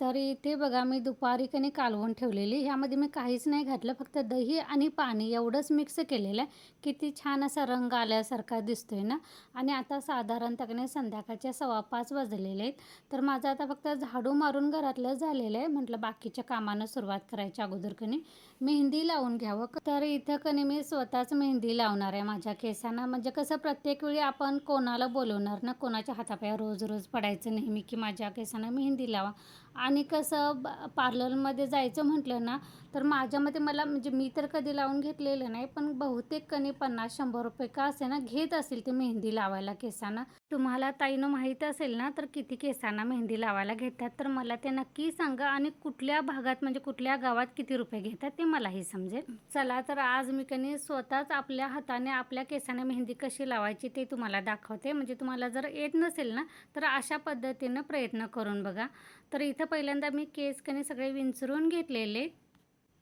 तर इथे बघा मी दुपारी कणी कालवून ठेवलेली. ह्यामध्ये मी काहीच नाही घातलं फक्त दही आणि पाणी एवढंच मिक्स केलेलं आहे. किती छान असा रंग आल्यासारखा दिसतोय ना? आणि आता साधारणतः कणी संध्याकाळच्या सव्वा पाच वाजलेले आहेत. तर माझं आता फक्त झाडू मारून घरातलं झालेलं आहे. म्हटलं बाकीच्या कामानं सुरुवात करायच्या अगोदर कणी मेहंदी लावून घ्यावं. तर इथं कणी मी स्वतःच मेहंदी लावणार आहे माझ्या केसांना. म्हणजे कसं प्रत्येक वेळी आपण कोणाला बोलवणार ना कोणाच्या हातापाया रोज रोज पडायचं नेहमी की माझ्या केसांना मेहंदी लावा. आणि कसं ब पार्लरमध्ये जायचं म्हटलं ना तर माझ्या मते मला म्हणजे मी तर कधी लावून घेतलेलं नाही पण बहुतेक कणी पन्नास शंभर रुपये का असे ना घेत असेल ते मेहंदी लावायला केसांना. तुम्हाला ताईनं माहीत असेल ना तर किती केसांना मेहंदी लावायला घेतात तर मला ते नक्की सांगा आणि कुठल्या भागात म्हणजे कुठल्या गावात किती रुपये घेतात ते मलाही समजेल. चला तर आज मी कणी स्वतःच आपल्या हाताने आपल्या केसांना मेहंदी कशी लावायची ते तुम्हाला दाखवते. म्हणजे तुम्हाला जर येत नसेल ना तर अशा पद्धतीनं प्रयत्न करून बघा. तर इथं पहिल्यांदा मी केस कणी सगळे विंचरून घेतलेले.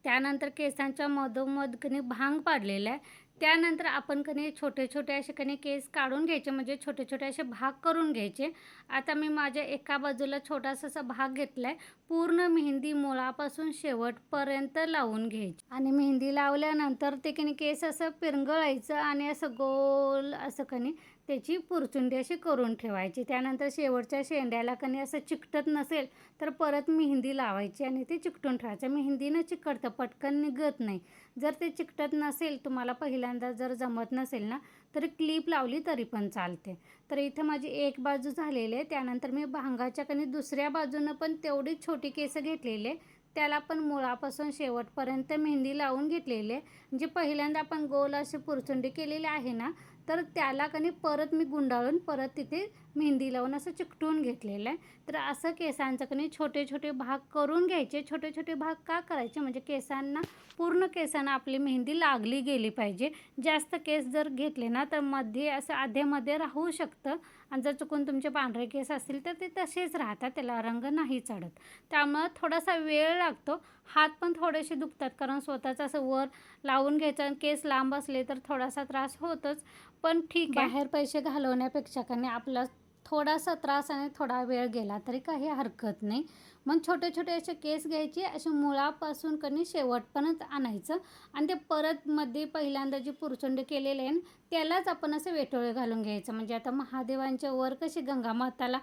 त्यानंतर केसांच्या मधोमध भांग पाडलेला आहे. त्यानंतर आपण कने छोटे छोटे असे कने केस काढून घ्यायचे म्हणजे छोटे छोटे असे भाग करून घ्यायचे. आता मी माझ्या एका बाजूला छोटासा असा भाग घेतला आहे पूर्ण मेहंदी मुळापासून शेवटपर्यंत लावून घ्यायची. आणि मेहंदी लावल्यानंतर ते कने केस असं पिरंगळायचं आणि असं गोल असं कने त्याची पुरचुंडी अशी करून ठेवायची. त्यानंतर शेवटच्या शेंड्याला कणी असं चिकटत नसेल तर परत मेहंदी लावायची आणि ते चिकटून ठेवायचं. मेहंदीनं चिकटतं पटकन निघत नाही. जर ते चिकटत नसेल तुम्हाला पहिल्यांदा जर जमत नसेल ना तर क्लिप लावली तरी पण चालते. तर इथं माझी एक बाजू झालेली आहे त्यानंतर मी भांगाच्या कणी दुसऱ्या बाजूनं पण तेवढी छोटी केस घेतलेली आहे. त्याला पण मुळापासून शेवटपर्यंत मेहंदी लावून घेतलेली. आहे म्हणजे पहिल्यांदा आपण गोल अशी पुरचुंडी केलेली आहे ना तर त्याला कणी परत मी गुंडाळून परत तिथे मेहंदी लावून असं चिकटून घेतलेलं आहे. तर असं केसांचं कणी छोटे छोटे भाग करून घ्यायचे. छोटे छोटे भाग का करायचे? म्हणजे केसांना पूर्ण केसांना आपली मेहंदी लागली गेली पाहिजे. जास्त केस जर घेतले ना तर मध्ये असं आधेमध्ये राहू शकतं. आणि जर चुकून तुमचे पांढरे केस असतील तर ते तसेच राहतात. त्याला रंग नाही चढत. त्यामुळं थोडासा वेळ लागतो. हात पण थोडेसे दुखतात कारण स्वतःचा असं वर लावून घ्यायचं आणि केस लांब असले तर थोडासा त्रास होतोच. पण ठीक आहे. बाहेर पैसे घालवण्यापेक्षा कारण आपला थोडासा त्रास आणि थोडा वेळ गेला तरी काही हरकत नाही. मग छोटे छोटे असे केस घ्यायचे असे मुळापासून कणी शेवटपर्यंत आणायचं आणि ते परत मध्ये पहिल्यांदा जी पुरचंड केलेले आहे त्यालाच आपण असं वेटोळे घालून घ्यायचं. म्हणजे आता महादेवांच्या वर कशी गंगा माताला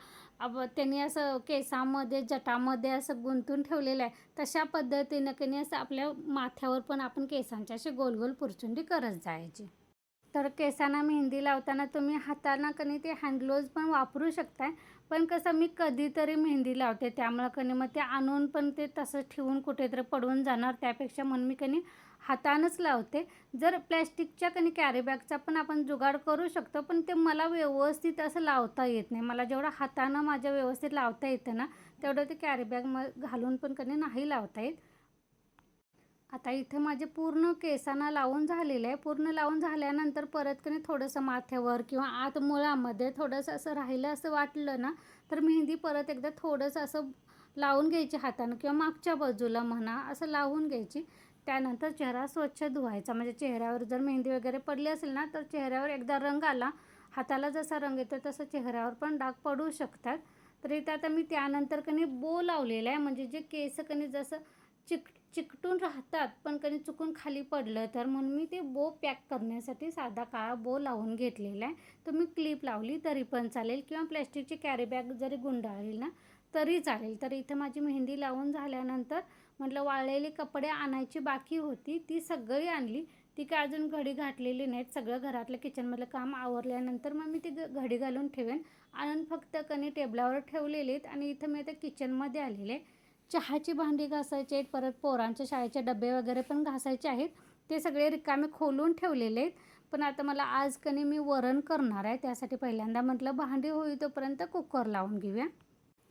त्यांनी असं केसामध्ये जटामध्ये असं गुंतून ठेवलेलं आहे तशा पद्धतीनं कणी असं आपल्या माथ्यावर पण आपण केसांच्या असे गोल गोल पुरचुंडी करत जायची. तर केसांना मेहंदी लावताना तुम्ही हाताना कणी ते हँडग्लोव्ज पण वापरू शकताय. पण कसं मी कधीतरी मेहंदी लावते. त्यामुळं कणी मग ते आणून पण ते तसं ठेवून कुठेतरी पडून जाणार. त्यापेक्षा म्हणून मी कणी हातानंच लावते. जर प्लॅस्टिकच्या कणी कॅरीबॅगचा पण आपण जुगाड करू शकतो पण ते मला व्यवस्थित असं लावता येत नाही. मला जेवढं हातानं माझ्या व्यवस्थित लावता येतं ना तेवढं ते कॅरीबॅग म घालून पण कधी नाही लावता येत. आता इथे माझे पूर्ण केसांना लावून झालेलं आहे. पूर्ण लावून झाल्यानंतर परत कधी थोडंसं माथ्यावर किंवा आत मुळामध्ये थोडंसं असं राहिलं असं वाटलं ना तर मेहंदी परत एकदा थोडंसं असं लावून घ्यायची हातानं किंवा मागच्या बाजूला म्हणा असं लावून घ्यायची. त्यानंतर चेहरा स्वच्छ धुवायचा. म्हणजे चेहऱ्यावर जर मेहंदी वगैरे पडली असेल ना तर चेहऱ्यावर एकदा रंग आला हाताला जसा रंग येतो तसं चेहऱ्यावर पण डाग पडू शकतात. तर इथं आता मी त्यानंतर कणी बो लावलेला आहे. म्हणजे जे केस कणी जसं चिक चिकटून राहतात पण कधी चुकून खाली पडलं तर म्हणून मी ते बो पॅक करण्यासाठी साधा काळा बो लावून घेतलेला आहे. तुम्ही क्लिप लावली तरी पण चालेल किंवा प्लॅस्टिकची कॅरीबॅग जरी गुंडाळली ना तरी चालेल. तर इथं माझी मेहंदी लावून झाल्यानंतर म्हटलं वाळलेले कपडे आणायची बाकी होती ती सगळी आणली. ती काय अजून घडी घातलेली नाहीत सगळं घरातलं किचनमधलं काम आवरल्यानंतर मग मी ती घडी घालून ठेवेन. आणून फक्त कणी टेबलावर ठेवलेली आहेत आणि इथं मी आता किचनमध्ये आलेले चहाची भांडी घासायची आहेत परत पोरांच्या शाळेचे डबे वगैरे पण घासायचे आहेत. ते सगळे रिकामे खोलून ठेवलेले आहेत. पण आता मला आज कणी मी वरण करणार आहे. त्यासाठी पहिल्यांदा म्हटलं भांडी होई तोपर्यंत कुकर लावून घेऊया.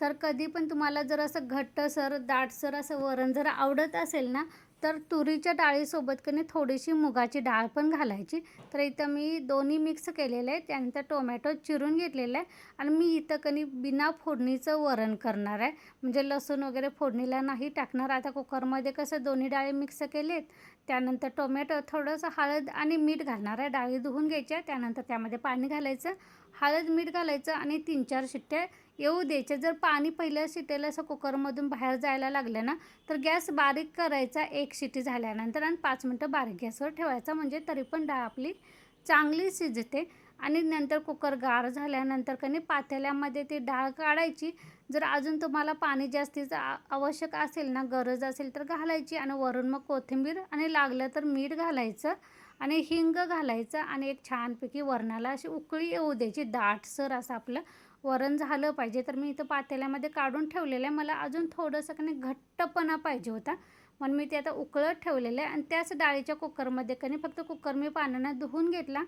तर कधी पण तुम्हाला जर असं घट्टसर दाटसर असं वरण जर आवडत असेल ना तर तुरीच्या डाळीसोबत कनी थोडीशी मुगाची डाळ पण घालायची. तर इथं मी दोन्ही मिक्स केलेलं आहे. त्यानंतर टोमॅटो चिरून घेतलेलं आहे. आणि मी इथं कनी बिना फोडणीचं वरण करणार आहे. म्हणजे लसूण वगैरे फोडणीला नाही टाकणार. आता कुकरमध्ये कसं दोन्ही डाळी मिक्स केलेत. त्यानंतर टोमॅटो थोडंसं हळद आणि मीठ घालणार आहे. डाळी धुवून घ्यायच्या. त्यानंतर त्यामध्ये पाणी घालायचं. हळद मीठ घालायचं आणि तीन चार शिट्ट्या येऊ द्यायचे जर पाणी पहिल्या शिटेला असं कुकरमधून बाहेर जायला लागलं ना तर गॅस बारीक करायचा एक शिटी झाल्यानंतर आणि पाच मिनटं बारीक गॅसवर ठेवायचा. म्हणजे तरी पण डाळ आपली चांगली शिजते आणि नंतर कुकर गार झाल्यानंतर कनी पातेल्यामध्ये ती डाळ काढायची. जर अजून तुम्हाला पाणी जास्तीचं आवश्यक असेल ना गरज असेल तर घालायची आणि वरून मग कोथिंबीर आणि लागलं तर मीठ घालायचं. आणि हिंग घालायचं आणि एक छानपैकी वरणाला अशी उकळी येऊ द्यायची. दाटसर असं आपलं वरण झालं पाहिजे. तर मी इथं पातेल्यामध्ये काढून ठेवलेलं आहे. मला अजून थोडंसं कणी घट्टपणा पाहिजे होता. म्हणून मी ते आता उकळत ठेवलेलं आहे. आणि त्याच डाळीच्या कुकरमध्ये कणी फक्त कुकर मी पाण्यानं धुवून घेतला.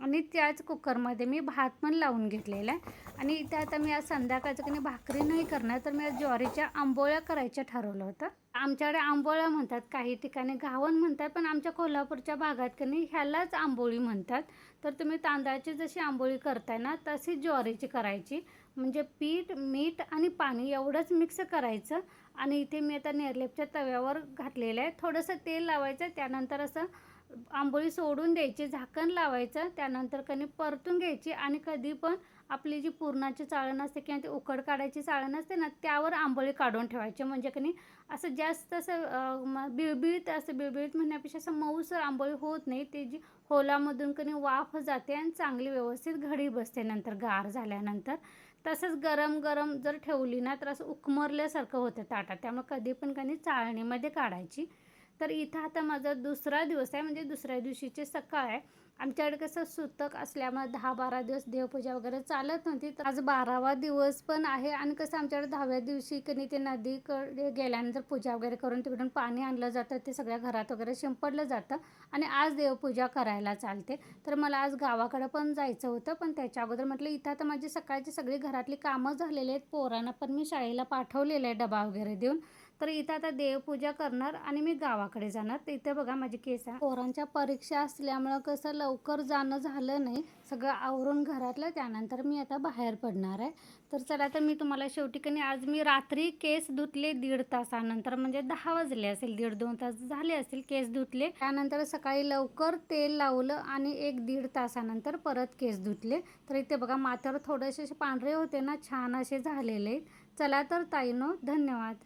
आणि त्याच कुकरमध्ये मी भात पण लावून घेतलेला आहे. आणि इथे आता मी आज संध्याकाळचं की भाकरी नाही करणार तर मी आज ज्वारीच्या आंबोळ्या करायच्या ठरवलं होतं. आमच्याकडे आंबोळ्या म्हणतात काही ठिकाणी घावन म्हणतात पण आमच्या कोल्हापूरच्या भागात कधी ह्यालाच आंबोळी म्हणतात. तर तुम्ही तांदळाची जशी आंबोळी करताय ना तशी ज्वारीची करायची. म्हणजे पीठ मीठ आणि पाणी एवढंच मिक्स करायचं. आणि इथे मी आता नेरलेपच्या तव्यावर घातलेलं आहे. थोडंसं तेल लावायचं त्यानंतर असं आंबोळी सोडून द्यायची झाकण लावायचं त्यानंतर कणी परतून घ्यायची आणि कधी पण आपली जी पुरणाची चाळण असते किंवा ती उकड काढायची चाळण असते ना त्यावर आंबोळी काढून ठेवायची. म्हणजे कणी असं जास्त असं बिळबिळीत असं बिळबिळीत म्हणण्यापेक्षा असं मऊसर आंबोळी होत नाही. ते जी होलामधून कणी वाफ जाते आणि चांगली व्यवस्थित घडी बसते नंतर गार झाल्यानंतर. तसंच गरम गरम जर ठेवली ना तर असं उकमरल्यासारखं होतं ताटात. त्यामुळे कधी पण कणी चाळणीमध्ये काढायची. तर इथं आता माझा दुसरा दिवस आहे म्हणजे दुसऱ्या दिवशीचे सकाळ आहे. आमच्याकडे कसं सुतक असल्यामुळे दहा बारा दिवस देवपूजा वगैरे चालत नव्हती तर आज बारावा दिवस पण आहे. आणि कसं आमच्याकडे दहाव्या दिवशी कधी ते नदीकडे गेल्यानंतर पूजा वगैरे करून तिकडून पाणी आणलं जातं ते सगळ्या घरात वगैरे शिंपडलं जातं. आणि आज देवपूजा करायला चालते. तर मला आज गावाकडं पण जायचं होतं पण त्याच्या अगोदर म्हटलं इथं आता माझी सकाळची सगळी घरातली कामं झालेली आहेत. पोरांना पण मी शाळेला पाठवलेलं आहे डबा वगैरे देऊन. तर इथं आता देवपूजा करणार आणि मी गावाकडे जाणार. तर इथे बघा माझी केस आहे. पोरांच्या परीक्षा असल्यामुळं कसं लवकर जाणं झालं नाही. सगळं आवरून घरातलं त्यानंतर मी आता बाहेर पडणार आहे. तर चला तर मी तुम्हाला शेवटी कणी आज मी रात्री केस धुतले दीड तासानंतर म्हणजे दहा वाजले असेल दीड दोन तास झाले असतील केस धुतले. त्यानंतर सकाळी लवकर तेल लावलं आणि एक दीड तासानंतर परत केस धुतले. तर इथे बघा माथ्यावर थोडेसे असे पांढरे होते ना छान असे झालेले चला तर ताईनो धन्यवाद.